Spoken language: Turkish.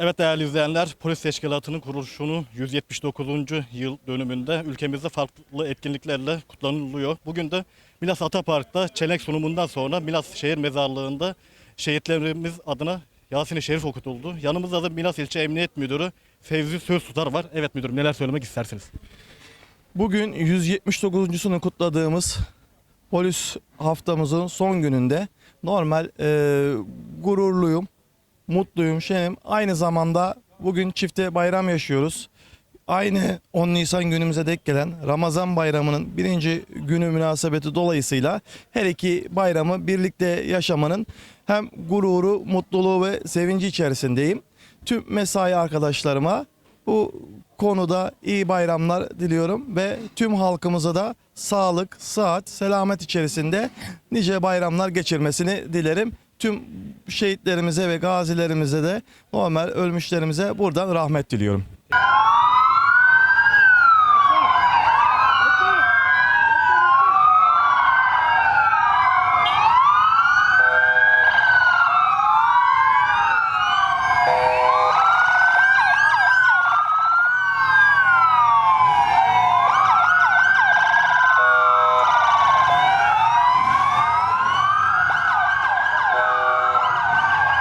Evet değerli izleyenler, polis teşkilatının kuruluşunun 179. yıl dönümünde ülkemizde farklı etkinliklerle kutlanılıyor. Bugün de Milas Atapark'ta çelenk sunumundan sonra Milas Şehir Mezarlığı'nda şehitlerimiz adına Yasin-i Şerif okutuldu. Yanımızda da Milas İlçe Emniyet Müdürü Fevzi Söz Tutar var. Evet müdürüm neler söylemek istersiniz? Bugün 179.sunu kutladığımız polis haftamızın son gününde normal e, gururluyum, mutluyum, şenim. Aynı zamanda bugün çifte bayram yaşıyoruz. Aynı 10 Nisan günümüze denk gelen Ramazan bayramının birinci günü münasebeti dolayısıyla her iki bayramı birlikte yaşamanın hem gururu, mutluluğu ve sevinci içerisindeyim. Tüm mesai arkadaşlarıma bu konuda iyi bayramlar diliyorum ve tüm halkımıza da sağlık, sıhhat, selamet içerisinde nice bayramlar geçirmesini dilerim. Tüm şehitlerimize ve gazilerimize de normal ölmüşlerimize buradan rahmet diliyorum.